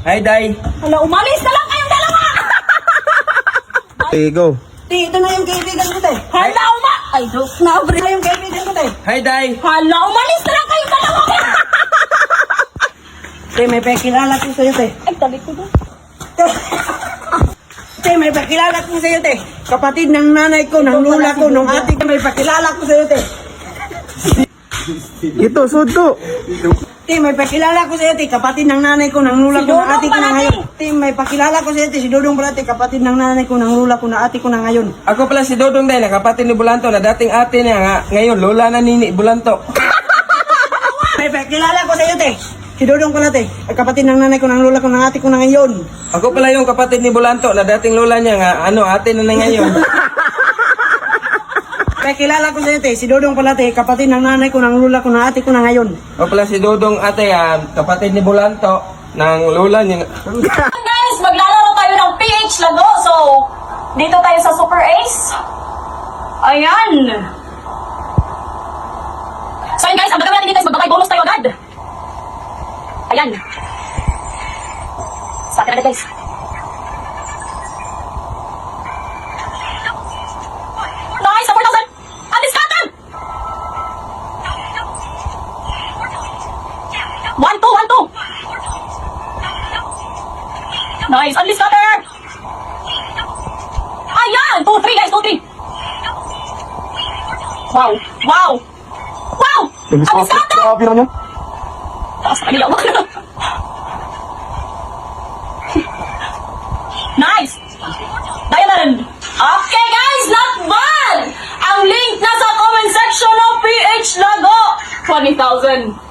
Hi, Day. Hala, umalis na lang kayong dalawa! Okay, go. Te, ito na yung kaibigan ko, te. Hala, uma... Ay, joke na, Ito yung kaibigan ko, te. Hi, Day. Hala, umalis na lang kayong dalawa! Te, may pakilala ko sa'yo, te. Ay, talit ko doon. Te, may pakilala ko sa'yo, te. Kapatid ng nanay ko, ng lula ko, ng ate ko, may pakilala ko sa'yo, te. Ito, sud to. Te, may pakilala ko sa'yo, te. Kapatid ng nanay ko, ng lula Si ko, ng ate ko na ngayon. Te, may pakilala ko sa'yo, te. Si Dodong pala, te. Kapatid ng nanay ko, ng lula ko, ng ate ko na ngayon. Ako pala si Dodong Day, nakapatid ni Bulanto na dating ate niya nga. Ngayon, lola na ni Bulanto. May pakilala ko sa'yo, te. Si Dodong pala, te. Ay, Kapatid ng nanay ko, ng lula ko, ng ate ko na ngayon. Ako pala yung kapatid ni Bulanto na dating lola niya nga. Ano, ate na na ngayon. Pakilala ko sa'yo, te. Si Dodong pala, te. Kapatid ng nanay ko, ng lula ko, ng ate ko na ngayon. Ako pala si Dodong ate, ah, kapatid ni Bulanto ng lola niya. Guys, maglalaro tayo ng PH Lago. So, dito tayo sa Super Ace. Ayan. So, yun guys, ang gagawin natin dito is magbakay bonus tayo agad. Ayan. Sa atin agad guys. One, two, one, two. Nice, unleash cutter! Ayan! 2-3 guys, 2-3! Wow! Wow! Wow! Unleash cutter! Grabe naman yun. Taas na kanila nice! Diamond! Okay guys, not bad! Ang link nasa comment section ng PH Lago! 20,000!